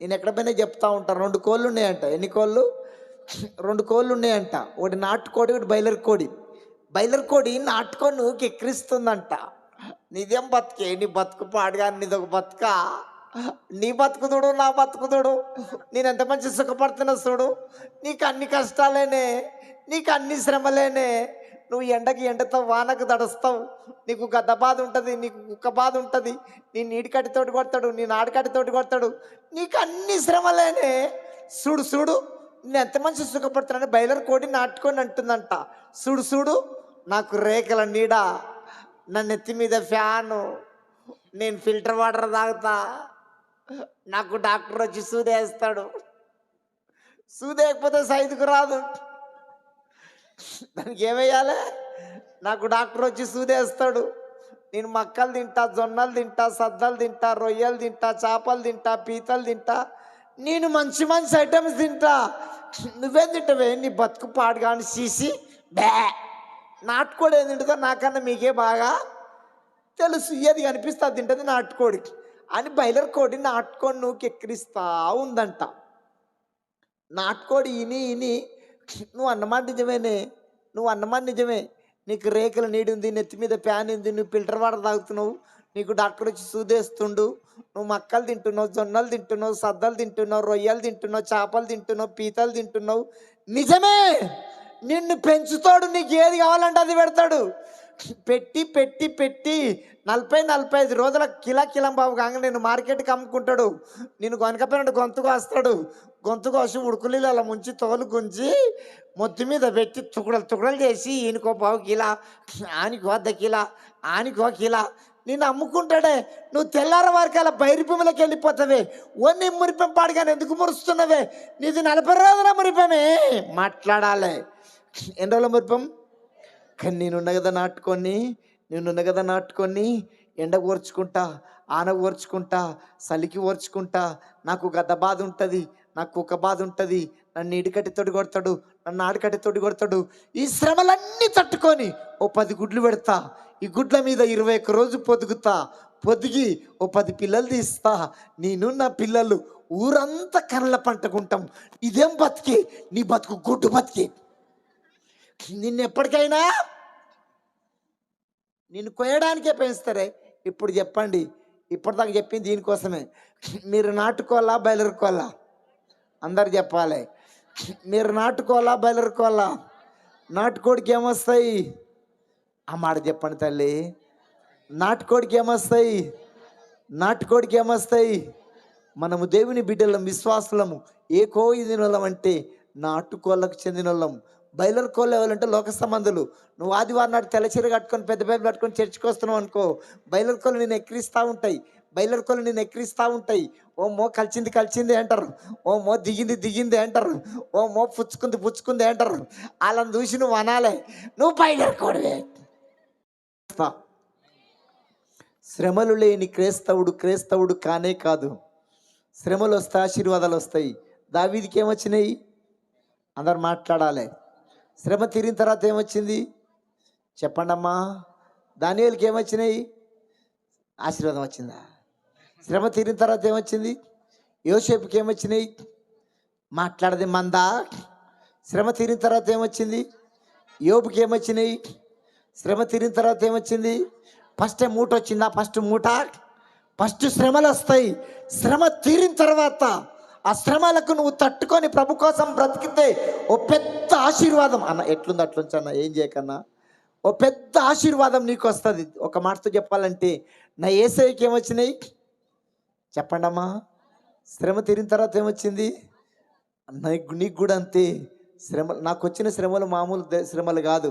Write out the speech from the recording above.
నేను ఎక్కడ పోయినా చెప్తా ఉంటాను రెండు కోళ్ళు ఉన్నాయంట. ఎన్ని కోళ్ళు? రెండు కోళ్ళు ఉన్నాయంట. ఒకటి నాటుకోడి ఒకటి బయలర్ కోడి బయలర్ కోడి నాటుకొని నువ్వుకి ఎక్కిరిస్తుందంట. నీదేం బతికే? నీ బతుకు పాడుగా నీదొక బతుక? నీ బతుకుదుడు నా బతుకుదుడు నేను ఎంత మంచి సుఖపడుతున్నా చూడు. నీకు అన్ని కష్టాలేనే నీకు అన్ని శ్రమలేనే నువ్వు ఎండకి ఎండతో వానకు దడుస్తావు నీకు గద్ద బాధ ఉంటుంది నీకు కుక్క బాధ ఉంటుంది నీ నీటికట్టితోటి కొడతాడు నీ నాడికట్టితోటి కొడతాడు. నీకు అన్ని శ్రమలేనే. చూడు చూడు నేను ఎంత మంచి సుఖపడుతున్నాను బయలర్ కోడి నాటుకొని అంటుందంట. చూడు చూడు నాకు రేఖల నీడ నా నెత్తి మీద ఫ్యాను నేను ఫిల్టర్ వాటర్ తాగుతా. నాకు డాక్టర్ వచ్చి సూదేస్తాడు. సూదేయకపోతే సైదుకు రాదు. దానికి ఏమేయాలి? నాకు డాక్టర్ వచ్చి సూదేస్తాడు. నేను మక్కలు తింటా జొన్నలు తింటా సద్దలు తింటా రొయ్యలు తింటా చేపలు తింటా పీతలు తింటా. నేను మంచి మంచి ఐటమ్స్ తింటా. నువ్వేం తింటావే? నీ బతుకు పాడు కానీ సీసి. బ్యా నాటుకోడి ఏం తింటుందో నాకన్నా మీకే బాగా తెలుసు. ఏది కనిపిస్తా అది తింటుంది నాటుకోడి. అని బయలర్ కోడి నాటుకోడి నువ్వు కెక్కిరిస్తా ఉందంట. నాటుకోడి ఇని ఇని నువ్వు అన్నమాట నిజమేనే నువ్వు అన్నమాట నిజమే. నీకు రేకుల నీడు ఉంది నెత్తి మీద ప్యాన్ ఉంది నువ్వు ఫిల్టర్ వాటర్ తాగుతున్నావు నీకు డాక్టర్ వచ్చి సూదేస్తుండు నువ్వు మక్కలు తింటున్నావు జొన్నలు తింటున్నావు సద్దలు తింటున్నావు రొయ్యలు తింటున్నావు చేపలు తింటున్నావు పీతలు తింటున్నావు. నిజమే! నిన్ను పెంచుతాడు నీకు ఏది కావాలంటే అది పెడతాడు. పెట్టి పెట్టి పెట్టి నలభై నలభై ఐదు రోజుల కిలా కిలం బాబు కాగా నేను మార్కెట్కి అమ్ముకుంటాడు. నేను కొనకపోయినట్టు గొంతు కోస్తాడు. గొంతు కోసి ఉడుకులీలు అలా ముంచి తోలు గుంజి మొత్తం మీద పెట్టి తుకుడలు తుకుడలు చేసి ఈయనకో పావు కిలా ఆనికో అర్ధ కిలా ఆనికో కిలా. నిన్ను అమ్ముకుంటాడే. నువ్వు తెల్లార వారికి అలా బైరి భూమిలోకి వెళ్ళిపోతావే ఓన్ని మురిపెం పాడుగానే ఎందుకు మురుస్తున్నావే? నీది నలభై రోజుల మురిపమే. మాట్లాడాలి. ఎన్ని రోజుల మురిపం? కానీ నేనున్న కదా నాటుకొని నేనున్న కదా నాటుకొని ఎండ ఓర్చుకుంటా ఆన ఓర్చుకుంటా చలికి ఓర్చుకుంటా నాకు గద్ద బాధ ఉంటుంది నాకు ఒక బాధ ఉంటుంది. నన్ను ఇడికట్టి తోడి కొడతాడు నన్ను ఆడికట్టి తోడి కొడతాడు ఈ శ్రమలన్నీ తట్టుకొని ఓ పది గుడ్లు పెడతా. ఈ గుడ్ల మీద ఇరవై ఒక్క రోజు పొదుగుతా. పొదిగి ఓ పది పిల్లలు తీస్తా. నేను నా పిల్లలు ఊరంతా కర్రల పంటకుంటాం ఇదేం బతికి? నీ బతుకు గుడ్డు బతికి. నిన్ను ఎప్పటికైనా నిన్ను కొయ్యడానికే పెంచుతారే. ఇప్పుడు చెప్పండి. ఇప్పటిదాకా చెప్పింది దీనికోసమే. మీరు నాటుకోవాలా బయలురుకోవాలా అందరు చెప్పాలి. మీరు నాటుకోవాలా బయలురుకోవాలా నాటుకోడికి ఏమొస్తాయి? ఆ మాట చెప్పండి తల్లి. నాటుకోడికి ఏమొస్తాయి? నాటుకోడికి ఏమొస్తాయి? మనము దేవుని బిడ్డలం విశ్వాసులము. ఏ కోయిదినోళ్ళం అంటే నాటుకోళ్ళకు చెందిన వాళ్ళం బయలర్ కోళ్ళు ఎవరంటే లోక సంబంధులు. నువ్వు ఆదివారం నాడు తెల్లచీర కట్టుకొని పెద్ద బైబిల్ కట్టుకొని చర్చికి వస్తున్నావు అనుకో బయలర్ కోళ్ళు నేను ఎక్కిరిస్తూ ఉంటాయి. బయలర్ కోళ్ళు నేను ఎక్కిరిస్తూ ఉంటాయి. ఓ మో కలిచింది కలిచింది అంటారు. ఓ మో దిగింది దిగింది అంటారు. ఓ మో పుచ్చుకుంది పుచ్చుకుంది అంటారు. వాళ్ళని చూసి నువ్వు అనాలే. నువ్వు బయలర్ కోడవే శ్రమలు లేని క్రైస్తవుడు క్రైస్తవుడు కానే కాదు. శ్రమలు వస్తాయి ఆశీర్వాదాలు వస్తాయి. దావీదికి ఏమొచ్చినాయి? అందరు మాట్లాడాలి. శ్రమ తీరిన తర్వాత ఏమొచ్చింది? చెప్పండమ్మా. అమ్మా ఏమొచ్చినాయి? ఆశీర్వాదం వచ్చిందా? శ్రమ తీరిన తర్వాత ఏమొచ్చింది? యోసేపుకి ఏమొచ్చినాయి? మాట్లాడది మందా. శ్రమ తీరిన తర్వాత ఏమొచ్చింది? యోబుకి ఏమొచ్చినాయి? శ్రమ తీరిన తర్వాత ఏమొచ్చింది? ఫస్ట్ మూట వచ్చిందా ఫస్ట్ మూట? ఫస్ట్ శ్రమలు వస్తాయి శ్రమ తీరిన తర్వాత ఆ శ్రమలకు నువ్వు తట్టుకొని ప్రభు కోసం బ్రతికితే ఓ పెద్ద ఆశీర్వాదం. అన్న ఎట్లుంది అట్లుంచి అన్న ఏం చేయకన్నా? ఓ పెద్ద ఆశీర్వాదం నీకు వస్తుంది. ఒక మాటతో చెప్పాలంటే నా ఏసైకి ఏమొచ్చినాయి? చెప్పండి అమ్మా శ్రమ తీరిన తర్వాత ఏమొచ్చింది? నీకు నీకు కూడా అంతే. శ్రమ నాకు వచ్చిన శ్రమలు మామూలు శ్రమలు కాదు.